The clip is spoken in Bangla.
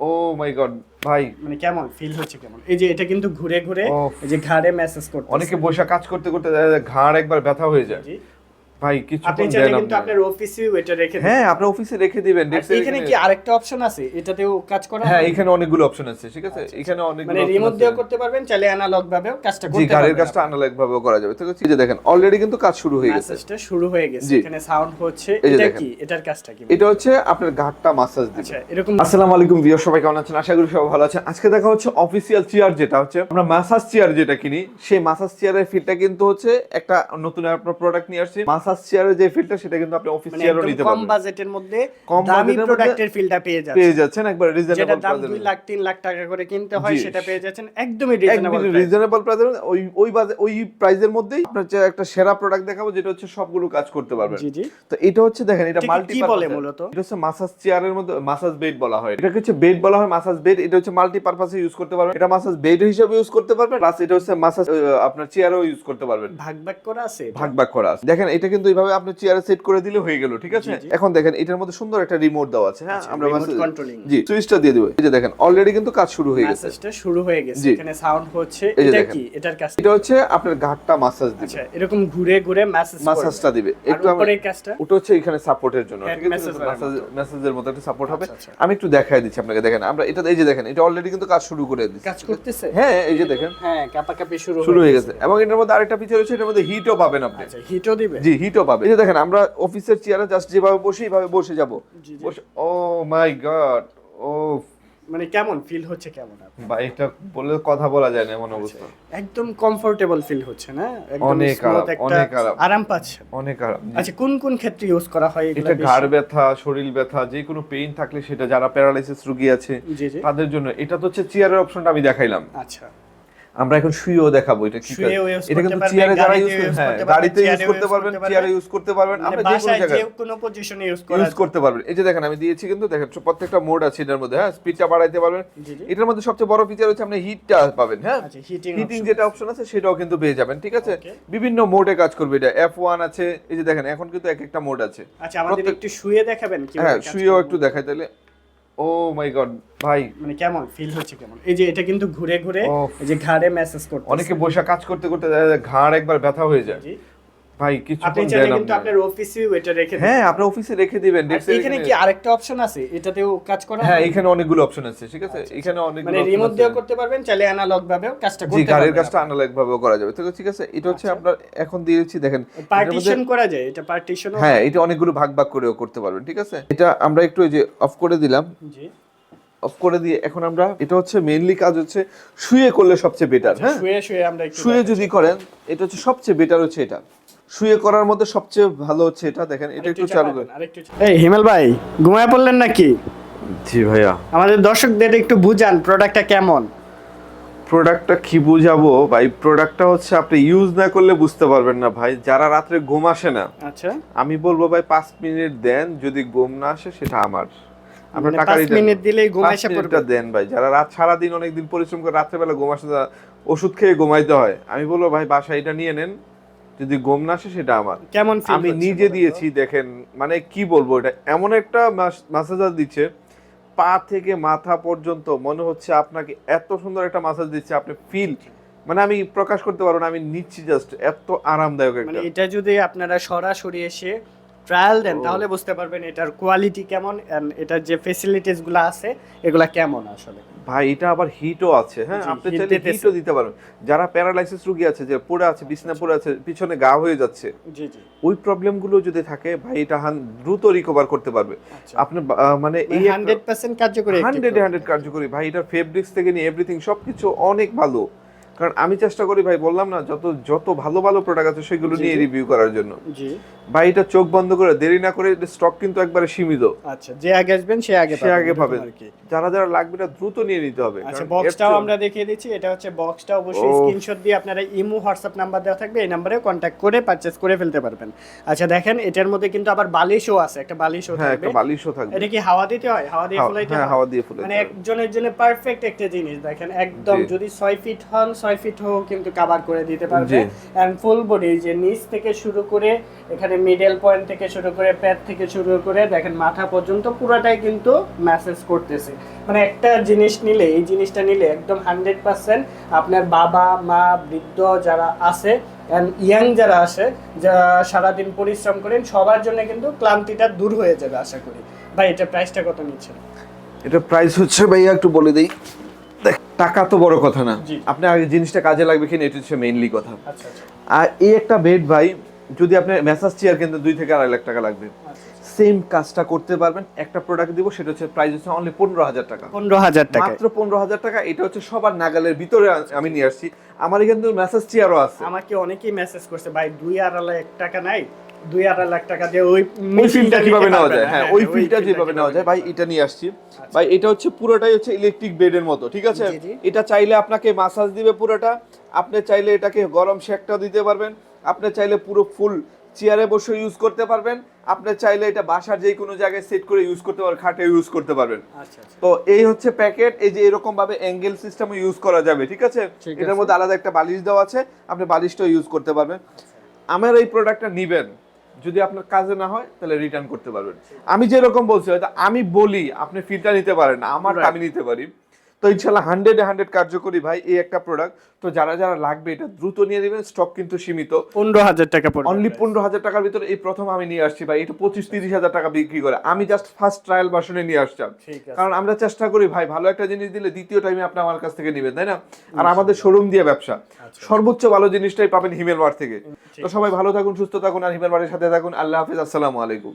ও মাই গড ভাই। মানে কেমন ফিল হচ্ছে কেমন? এই যে এটা কিন্তু ঘুরে ঘুরে এই যে ঘাড়ে মেসেজ করতে অনেকে বসে কাজ করতে করতে ঘাড় একবার ব্যথা হয়ে যায়। ভাই কিছু আপনি চাইলে কিন্তু আপনার অফিসেও এটা রেখে হ্যাঁ আপনার অফিসে রেখে দিবেন এখানে কি আরেকটা অপশন আছে? এটাতেও কাজ করা হ্যাঁ এখানে অনেকগুলো অপশন আছে ঠিক আছে? এখানে অনেকগুলো মানে রিমোট। দিয়েও করতে পারবেন চাইলে অ্যানালগ ভাবেও কাজটা জি করতে গাড়ির পারবেন কাজটা অ্যানালগ ভাবেও করা যাবে। আছে এই যে দেখেন অলরেডি কিন্তু কাজ শুরু হয়ে গেছে। মেসেজটা শুরু হয়ে গেছে। এখানে সাউন্ড হচ্ছে। এটা কি? এটার কাজটা কি? এটা হচ্ছে আপনার ঘাটটা মাসাজ দিবে। আচ্ছা এরকম আসসালামু আলাইকুম ভিউয়ার সবাই কেমন আছেন? আশা করি সবাই ভালো আছেন। আজকে দেখা হচ্ছে অফিসিয়াল চেয়ার যেটা হচ্ছে আমরা মাসাজ চেয়ার যেটা কিনি সেই মাসাজ চেয়ারের ফিলটা কিন্তু হচ্ছে একটা নতুন আপনার প্রোডাক্ট নিয়ে আসছে। মাসাজ চেয়ারের যে ফিলটা সেটা কিন্তু আপনি অফিস মানে চেয়ারও একদম নিতে কম বাজেটের মধ্যে কম দামি প্রোডাক্টের ফিলটা পেয়ে যাচ্ছেন। পেয়ে যাচ্ছেন একবার রিজনেবল দাম দুই লাখ তিন লাখ টাকা করে কিনতে হয় সেটা পেয়ে যাচ্ছেন। একদমই রিজনেবল রিজনেবল ওই ওই ওই প্রাইসের মধ্যেই আপনার একটা সেরা প্রোডাক্ট দেখাবো যেটা হচ্ছে সবগুলো কাজ করতে পারবেন। জি জি। তো এটা হচ্ছে দেখেন এটা মাল্টি কি বলে মূলত? এটা হচ্ছে মাসাজ চেয়ারের মধ্যে মাসাজ বেড বলা হয়। এটা হচ্ছে বেড বলা হয় মাসাজ বেড এটা হচ্ছে মাল্টি পারপাসে ইউজ করতে পারবেন। এটা মাসাজ বেড হিসেবে ইউজ করতে পারবেন প্লাস এটা হচ্ছে মাসাজ আপনার চেয়ারও ইউজ করতে পারবেন। ভাগ ভাগ করা আছে ভাগ ভাগ করা আছে। দেখেন এটা কিন্তু এইভাবে আপনি চেয়ারে সেট করে দিলে হয়ে গেল ঠিক আছে। এখন দেখেন এটার মধ্যে সুন্দর একটা রিমোট দেওয়া আছে হ্যাঁ? আচ্ছা, আমরা massage- জি সুইচটা দিয়ে দেবো। এই যে দেখেন অলরেডি কিন্তু কাজ শুরু হয়ে গেছে। মেসেজটা শুরু হয়ে গেছে। এখানে সাউন্ড হচ্ছে। এটা কি? এটার কাজ এটা হচ্ছে আপনার ঘাটটা মাসাজ দিবে। আচ্ছা এরকম ঘুরে ঘুরে মেসেজ মাসাজটা দিবে। একটু আমি- কাজটা? ওটা হচ্ছে এখানে সাপোর্টের জন্য ঠিক আছে? এর মেসেজের মতো। একটা সাপোর্ট হবে। আচ্ছা, আমি একটু দেখাই দিচ্ছি আপনাকে দেখেন আমরা এটা এই যে দেখেন এটা অলরেডি কিন্তু কাজ শুরু করে দিচ্ছে। কাজ করতেছে? হ্যাঁ এই যে দেখেন। হ্যাঁ কাপাকাপি শুরু শুরু হয়ে গেছে। এবং এটার মধ্যে আরেকটা ফিচার হচ্ছে এটার মধ্যে হিটও পাবেন আপনি। আচ্ছা হিটও দিবে? জি হিটও পাবেন এই যে দেখেন আমরা অফিসের চেয়ারে জাস্ট যেভাবে বসে এইভাবে বসে যাব। বসে ও মাই গড ও। মানে কেমন ফিল হচ্ছে কেমন? ভাই এটা বলে কথা বলা যায় না এমন অবস্থা। একদম কমফোর্টেবল ফিল হচ্ছে না? একদম অনেক আরাম, অনেক আরাম। আরাম পাচ্ছেন। অনেক আরাম আচ্ছা কোন কোন ক্ষেত্রে ইউজ করা হয় এগুলো এটা ঘাড় ব্যথা শরীর ব্যথা যে কোনো পেইন থাকলে সেটা যারা প্যারালাইসিস রোগী আছে তাদের জন্য। এটা তো হচ্ছে চেয়ারের অপশনটা আমি দেখাইলাম। আচ্ছা। আমরা এখন শুয়েও দেখাবো এটা কি। এটা কিন্তু চেয়ারে যারা ইউজ use হ্যাঁ গাড়িতে ইউজ করতে পারবেন চেয়ারে ইউজ করতে পারবেন। মানে আপনি যে কোনো বাসায় যে কোনো পজিশনে ইউজ করা ইউজ করতে পারবেন। এই যে দেখেন আমি দিয়েছি কিন্তু দেখেন প্রত্যেকটা মোড আছে এটার মধ্যে। হ্যাঁ স্পিডটা বাড়াইতে পারবেন। এটার মধ্যে সবচেয়ে বড় ফিচার হচ্ছে আপনি হিটটা পাবেন। হ্যাঁ আচ্ছা হিটিং হিটিং যেটা অপশন আছে সেটাও কিন্তু পেয়ে যাবেন ঠিক আছে? বিভিন্ন মোডে কাজ করবে এটা। এফ ওয়ান আছে এই যে দেখেন এখন কিন্তু এক একটা মোড আছে। আচ্ছা আমাদের একটু শুয়ে দেখাবেন কীভাবে হ্যাঁ শুয়েও একটু দেখাই তাহলে। ও মাই গড ভাই। মানে কেমন? ফিল হচ্ছে কেমন? এই যে এটা কিন্তু ঘুরে ঘুরে এই যে ঘাড়ে মেসেজ করতে অনেকে বসে কাজ করতে করতে ঘাড় একবার ব্যথা হয়ে যায়। ভাই কিছু আপনি চাইলে কিন্তু আপনার অফিসেও এটা রেখে হ্যাঁ আপনার অফিসে রেখে দিবেন। এখানে কি আরেকটা অপশন আছে? এটাতেও কাজ করা হ্যাঁ এখানে অনেকগুলো অপশন আছে ঠিক আছে? এখানে অনেকগুলো মানে রিমোট। দিয়েও করতে পারবেন চাইলে অ্যানালগ ভাবেও কাজটা জি করতে গাড়ির পারবেন কাজটা অ্যানালগ ভাবেও করা যাবে তো ঠিক আছে? এটা হচ্ছে আচ্ছা। আপনার এখন দিয়েছি দেখেন পার্টিশন করা যায় এটা পার্টিশন হ্যাঁ এটা অনেকগুলো ভাগ ভাগ করেও করতে পারবেন ঠিক আছে? এটা আমরা একটু এই যে অফ করে দিলাম। জি। অফ করে দিয়ে এখন আমরা এটা হচ্ছে মেইনলি কাজ হচ্ছে শুয়ে করলে সবচেয়ে বেটার হ্যাঁ? শুয়ে শুয়ে আমরা শুয়ে যদি করেন এটা হচ্ছে সবচেয়ে বেটার হচ্ছে এটা। শুয়ে করার মধ্যে সবচেয়ে ভালো হচ্ছে এটা দেখেন এটা একটু চালু করেন। এই হিমেল ভাই ঘুমায় পড়লেন নাকি? জি ভাইয়া। আমাদের দর্শকদের একটু বুঝান প্রোডাক্টটা কেমন? প্রোডাক্টটা কি বুঝাবো? ভাই প্রোডাক্টটা হচ্ছে আপনি ইউজ না করলে বুঝতে পারবেন না ভাই। যারা রাত্রে ঘুম আসে না আচ্ছা। আমি বলব ভাই পাঁচ মিনিট দেন যদি ঘুম না আসে সেটা আমার। আপনার মানে টাকা মিনিট দিলেই ঘুম এসে পড়বে। দেন ভাই। যারা রাত সারা দিন অনেক দিন পরিশ্রম করে রাত্রেবেলা ঘুম আসে ওষুধ খেয়ে ঘুমাইতে হয়। আমি বলব ভাই বাসায় এটা নিয়ে নেন। যদি গম না আসে সেটা আমার। কেমন আমি নিজে দিয়েছি দেখেন মানে কি বলব এটা? এমন একটা মাসাজ দিচ্ছে পা থেকে মাথা পর্যন্ত মনে হচ্ছে আপনাকে এত সুন্দর একটা মাসাজ দিচ্ছে আপনি ফিল মানে আমি প্রকাশ করতে পারব না আমি নিচ্ছি জাস্ট এত আরামদায়ক মানে একটা। এটা যদি আপনারা সরাসরি এসে ট্রায়াল দেন তাহলে বুঝতে পারবেন এটার কোয়ালিটি কেমন এন্ড এটার যে ফেসিলিটিসগুলো আছে এগুলা কেমন আসলে। ভাই এটা আবার হিটও আছে হ্যাঁ? আপনি চাইলে হিটও দিতে পারবেন যারা প্যারালাইসিস রোগী আছে যে পড়ে আছে বিছনা পড়ে আছে পিছনে গা হয়ে যাচ্ছে জি জি। ওই প্রবলেমগুলো যদি থাকে ভাই এটা হান- দ্রুত রিকভার করতে পারবে। আচ্ছা। আপনি আহ, মানে এই হান্ড্রেড পার্সেন্ট কার্যকরী একটি হান্ড্রেড product। হান্ড্রেড কার্যকরী। ভাই এটার ফেব্রিক্স থেকে নিয়ে এভরিথিং সবকিছু অনেক ভালো। কারণ আমি চেষ্টা করি ভাই বললাম না যত যত ভালো ভালো প্রোডাক্ট আছে সেগুলো নিয়ে রিভিউ করার জন্য। জি। ভাই এটা চোখ বন্ধ করে দেরি না করে স্টক কিন্তু একবারে সীমিত। আচ্ছা যে আগে আসবেন সে আগে সে আগে পাবেন যারা যারা লাগবে এটা দ্রুত নিয়ে নিতে হবে। আচ্ছা বক্সটাও আমরা দেখিয়ে দিচ্ছি এটা হচ্ছে বক্সটা অবশ্যই স্ক্রিনশট দিয়ে আপনারা ইমো হোয়াটসঅ্যাপ নাম্বার দেওয়া থাকবে এই নাম্বারে কন্ট্যাক্ট করে পারচেজ করে ফেলতে পারবেন। আচ্ছা দেখেন এটার মধ্যে কিন্তু আবার বালিশও আছে একটা বালিশও হ্যাঁ থাকবে। একটা বালিশও থাকবে। এটা কি হাওয়া দিতে হয়? হাওয়া দিয়ে ফুলাইতে হ্যাঁ হয়? হাওয়া দিয়ে ফুলে মানে একজনের জন্য পারফেক্ট একটা জিনিস দেখেন একদম যদি ছয় ফিট হন ছয় ফিট হোক কিন্তু কাভার করে দিতে পারবে। জি। এন্ড ফুল বডি যে নিচ থেকে শুরু করে এখানে মিডল পয়েন্ট থেকে শুরু করে প্যাড থেকে শুরু করে দেখেন মাথা পর্যন্ত পুরোটাই কিন্তু ম্যাসেজ করতেছে। মানে একটা জিনিস নিলে এই জিনিসটা নিলে একদম হান্ড্রেড পার্সেন্ট আপনার বাবা মা বৃদ্ধ যারা আছে অ্যান্ড ইয়াং যারা আসে যারা সারাদিন পরিশ্রম করেন সবার জন্য কিন্তু ক্লান্তিটা দূর হয়ে যাবে আশা করি। ভাই এটা প্রাইসটা কত নিচ্ছেন? এটা প্রাইস হচ্ছে ভাইয়া একটু বলে দিই। টাকা তো বড় কথা না। জি। আপনি আগে জিনিসটা কাজে লাগবে কিনা এটা হচ্ছে মেইনলি কথা। আচ্ছা আচ্ছা। আর এই একটা বেড ভাই যদি আপনি ম্যাসাজ চেয়ার কিনতে দুই থেকে আড়াই লাখ টাকা লাগবে। আচ্ছা সেম কাজটা করতে পারবেন। একটা প্রোডাক্ট দিব সেটা হচ্ছে প্রাইস হচ্ছে অনলি পনেরো হাজার টাকা। পনেরো হাজার টাকা মাত্র পনেরো হাজার টাকা এটা হচ্ছে সবার নাগালের ভিতরে আমি নিয়ে আসছি। আমার এখানে কিন্তু ম্যাসাজ চেয়ারও আছে। আমাকে অনেকেই মেসেজ করছে ভাই দুই আড়াই টাকা নাই দুই আড়াই লাখ টাকা দিয়ে ওই ওই ফিলটা মেশিনটা কীভাবে নেওয়া যায়? হ্যাঁ ওই ফিলটা যেভাবে নেওয়া যায়? ভাই এটা নিয়ে আসছি। ভাই এটা হচ্ছে পুরোটাই হচ্ছে ইলেকট্রিক বেডের মতো ঠিক আছে। এটা চাইলে আপনাকে মাসাজ দিবে পুরোটা। আপনি চাইলে এটাকে গরম শেকটাও দিতে পারবেন। আপনি চাইলে পুরো ফুল চেয়ারে বসে ইউজ করতে পারবেন। আপনি চাইলে এটা বাসার যে কোনো জায়গায় সেট করে ইউজ করতে পারবেন খাটে ইউজ করতে পারবেন। আচ্ছা আচ্ছা। তো এই হচ্ছে প্যাকেট এই যে এরকম ভাবে অ্যাঙ্গেল সিস্টেম ইউজ করা যাবে ঠিক আছে? এটার মধ্যে আলাদা একটা বালিশ দেওয়া আছে আপনি বালিশটাও ইউজ করতে পারবেন। আমার এই প্রোডাক্টটা নিবেন। যদি আপনার কাজে না হয় তাহলে রিটার্ন করতে পারবেন। আমি যেরকম বলছি হয়তো আমি বলি আপনি ফিল্টার নিতে পারেন আমার আমি নিতে পারি। তো ইনশাল্লাহ হান্ড্রেড হান্ড্রেড কার্যকরী ভাই এই একটা প্রোডাক্ট তো যারা যারা লাগবে এটা দ্রুত নিয়ে নেবেন স্টক কিন্তু সীমিত। পনেরো হাজার টাকা অনলি পনেরো হাজার টাকার ভিতরে এই প্রথম আমি নিয়ে আসছি ভাই এটা পঁচিশ তিরিশ হাজার টাকা বিক্রি করে। আমি জাস্ট ফার্স্ট ট্রায়াল ভার্সনে নিয়ে আসছিলাম কারণ আমরা চেষ্টা করি ভাই ভালো একটা জিনিস দিলে দ্বিতীয় টাইমে আপনি আমার কাছ থেকে নেবেন তাই না? আর আমাদের শোরুম দিয়ে ব্যবসা। আচ্ছা। সর্বোচ্চ ভালো জিনিসটাই পাবেন হিমেল থেকে। তো সবাই ভালো থাকুন সুস্থ থাকুন আর হিমেল মার্টের সাথে থাকুন। আল্লাহ হাফিজ আসসালামু আলাইকুম।